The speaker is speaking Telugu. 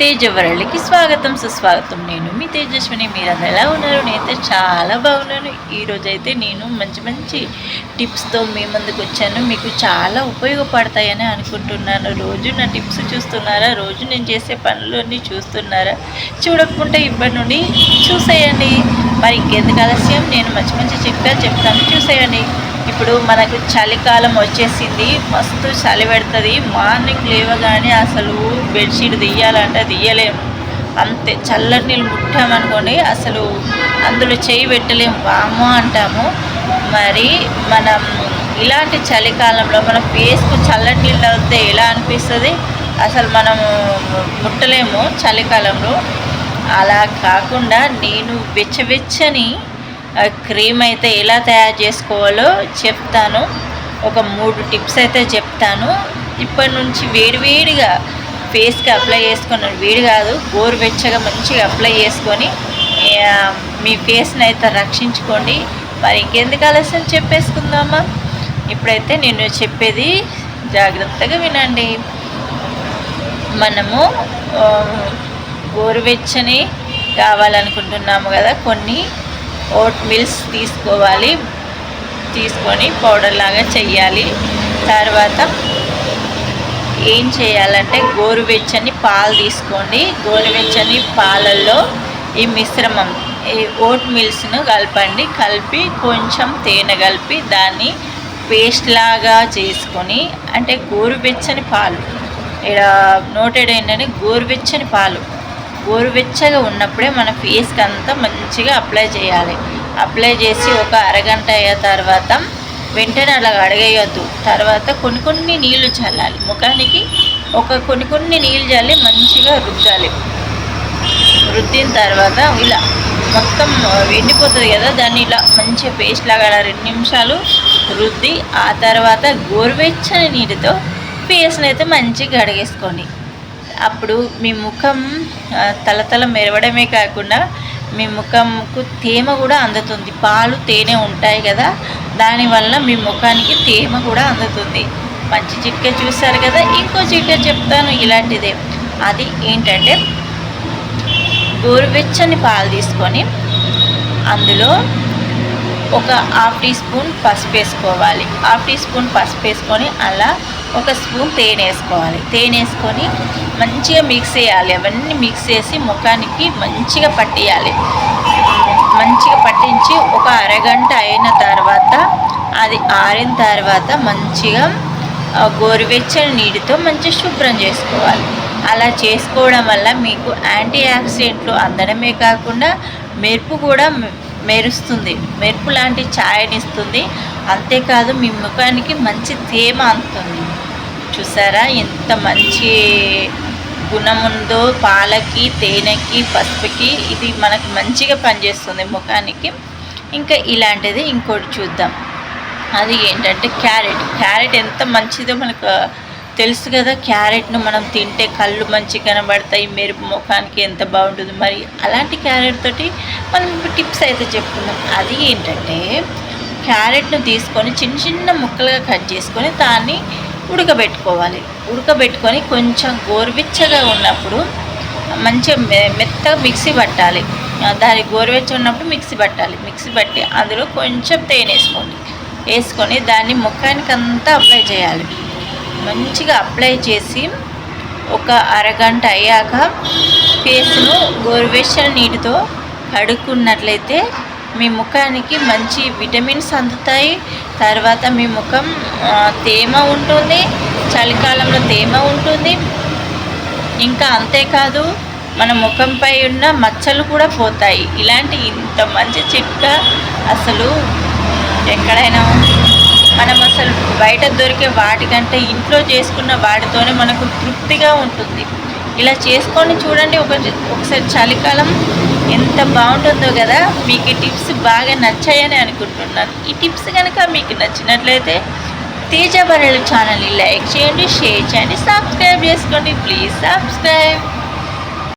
తేజవరళ్ళకి స్వాగతం సుస్వాగతం. నేను మీ తేజస్విని మీరు అది ఎలా ఉన్నారు? నేనైతే చాలా బాగున్నాను. ఈరోజు అయితే నేను మంచి మంచి టిప్స్తో మీ ముందుకు వచ్చాను. మీకు చాలా ఉపయోగపడతాయని అనుకుంటున్నాను. రోజు నా టిప్స్ చూస్తున్నారా? రోజు నేను చేసే పనులన్నీ చూస్తున్నారా? చూడకుండా ఇప్పటి నుండి చూసేయండి. మరి ఇంకెందుకు ఆలస్యం? నేను మంచి మంచి చిట్కాలు చెప్తాను. చూసేయండి. ఇప్పుడు మనకు చలికాలం వచ్చేసింది. మస్తు చలి పెడుతుంది. మార్నింగ్ లేవగానే అసలు బెడ్షీట్ తీయాలంటే తీయలేము అంతే చల్లటి నీళ్ళు ముట్టామనుకోండి అసలు అందులో చేయి పెట్టలేము వాము అంటాము. మరి మనం ఇలాంటి చలికాలంలో మన ఫేస్కు చల్లటి నీళ్ళు అవుతే ఎలా అనిపిస్తుంది? అసలు మనము ముట్టలేము చలికాలంలో. అలా కాకుండా నేను వెచ్చవెచ్చని క్రీమ్ అయితే ఎలా తయారు చేసుకోవాలో చెప్తాను. ఒక మూడు టిప్స్ అయితే చెప్తాను. ఇప్పటి నుంచి వేడివేడిగా ఫేస్కి అప్లై చేసుకున్నాను వేడి కాదు గోరువెచ్చగా మంచిగా అప్లై చేసుకొని మీ ఫేస్ని అయితే రక్షించుకోండి. మరి ఇంకెందుకు ఆలస్యం చెప్పేసుకుందామా? ఇప్పుడైతే నేను చెప్పేది జాగ్రత్తగా వినండి. మనము గోరువెచ్చని కావాలనుకుంటున్నాము కదా కొన్ని. ఓట్ మిల్స్ తీసుకోవాలి. తీసుకొని పౌడర్ లాగా చెయ్యాలి. తర్వాత ఏం చేయాలంటే గోరువెచ్చని పాలు తీసుకోండి. గోరువెచ్చని పాలల్లో ఈ మిశ్రమం ఈ ఓట్ మిల్స్ను కలపండి. కలిపి కొంచెం తేనె కలిపి దాన్ని పేస్ట్ లాగా చేసుకొని అంటే గోరువెచ్చని పాలు. ఇక్కడ నోటెడ్ ఏంటంటే గోరువెచ్చని పాలు. గోరువెచ్చగా ఉన్నప్పుడే మన ఫేస్కి అంతా మంచిగా అప్లై చేయాలి. అప్లై చేసి ఒక అరగంట అయ్యే తర్వాత వెంటనే అలా అడగేయొద్దు. తర్వాత కొన్ని కొన్ని నీళ్ళు చల్లాలి. ముఖానికి ఒక కొన్ని కొన్ని నీళ్ళు చల్లి మంచిగా రుద్దాలి. రుద్దిన తర్వాత ఇలా మొత్తం ఎండిపోతుంది కదా దాన్ని ఇలా మంచిగా పేస్ట్ లాగా రెండు నిమిషాలు రుద్ది ఆ తర్వాత గోరువెచ్చని నీటితో ఫేస్ని అయితే మంచిగా కడిగేసుకోండి. అప్పుడు మీ ముఖం తలతల మెరవడమే కాకుండా మీ ముఖంకు తేమ కూడా అందుతుంది. పాలు తేనె ఉంటాయి కదా దానివల్ల మీ ముఖానికి తేమ కూడా అందుతుంది. మంచి చిట్కా చూస్తారు కదా ఇంకో చిట్కా చెప్తాను ఇలాంటిదే. అది ఏంటంటే గోరువెచ్చని పాలు తీసుకొని అందులో ఒక హాఫ్ టీ స్పూన్ పసుపు వేసుకోవాలి. హాఫ్ టీ స్పూన్ పసుపు వేసుకొని అలా ఒక స్పూన్ తేనె వేసుకోవాలి. తేనె వేసుకొని మంచిగా మిక్స్ చేయాలి. అవన్నీ మిక్స్ చేసి ముఖానికి మంచిగా పట్టియాలి. మంచిగా పట్టించి ఒక అరగంట అయిన తర్వాత అది ఆరిన తర్వాత మంచిగా గోరువెచ్చని నీటితో మంచిగా శుభ్రం చేసుకోవాలి. అలా చేసుకోవడం వల్ల మీకు యాంటీ ఆక్సిడెంట్లు అందడమే కాకుండా మెరుపు కూడా మెరుస్తుంది. మెరుపు లాంటి ఛాయని ఇస్తుంది. అంతేకాదు మీ ముఖానికి మంచి తేమ అందుతుంది. చూసారా? ఎంత మంచి గుణం ఉందో పాలకి తేనెకి పసుపుకి. ఇది మనకు మంచిగా పనిచేస్తుంది ముఖానికి. ఇంకా ఇలాంటిది ఇంకోటి చూద్దాం. అది ఏంటంటే క్యారెట్. క్యారెట్ ఎంత మంచిదో మనకు తెలుసు కదా. క్యారెట్ను మనం తింటే కళ్ళు మంచి కనబడతాయి మెరుపు ముఖానికి ఎంత బాగుంటుంది. మరి అలాంటి క్యారెట్ తోటి మనం టిప్స్ అయితే చెప్పుకుందాం. అది ఏంటంటే క్యారెట్ను తీసుకొని చిన్న చిన్న ముక్కలుగా కట్ చేసుకొని దాన్ని ఉడకబెట్టుకోవాలి. ఉడకబెట్టుకొని కొంచెం గోరువెచ్చగా ఉన్నప్పుడు మంచిగా మె- మెత్తగా మిక్సీ పట్టాలి. దాని గోరువెచ్చ ఉన్నప్పుడు మిక్సీ పట్టాలి. మిక్సీ పట్టి అందులో కొంచెం తేనె వేసుకోండి. వేసుకొని దాన్ని ముఖానికి అంతా అప్లై చేయాలి. మంచిగా అప్లై చేసి ఒక అరగంట అయ్యాక ఫేస్ను గోరువెచ్చని నీటితో కడుక్కున్నట్లయితే మీ ముఖానికి మంచి విటమిన్స్ అందుతాయి. తర్వాత మీ ముఖం తేమ ఉంటుంది చలికాలంలో తేమ ఉంటుంది. ఇంకా అంతేకాదు మన ముఖంపై ఉన్న మచ్చలు కూడా పోతాయి. ఇలాంటి ఇంత మంచి చిట్కా అసలు ఎక్కడైనా మనం అసలు బయట దొరికే వాటికంటే ఇంట్లో చేసుకున్న వాటితోనే మనకు తృప్తిగా ఉంటుంది. ఇలా చేసుకొని చూడండి ఒక ఒకసారి చలికాలం ఎంత బాగుంటుందో కదా. మీకు ఈ టిప్స్ బాగా నచ్చాయని అనుకుంటున్నాను. ఈ టిప్స్ కనుక మీకు నచ్చినట్లయితే తేజ బరళ ఛానల్ని లైక్ చేయండి షేర్ చేయండి సబ్స్క్రైబ్ చేసుకోండి. Please subscribe.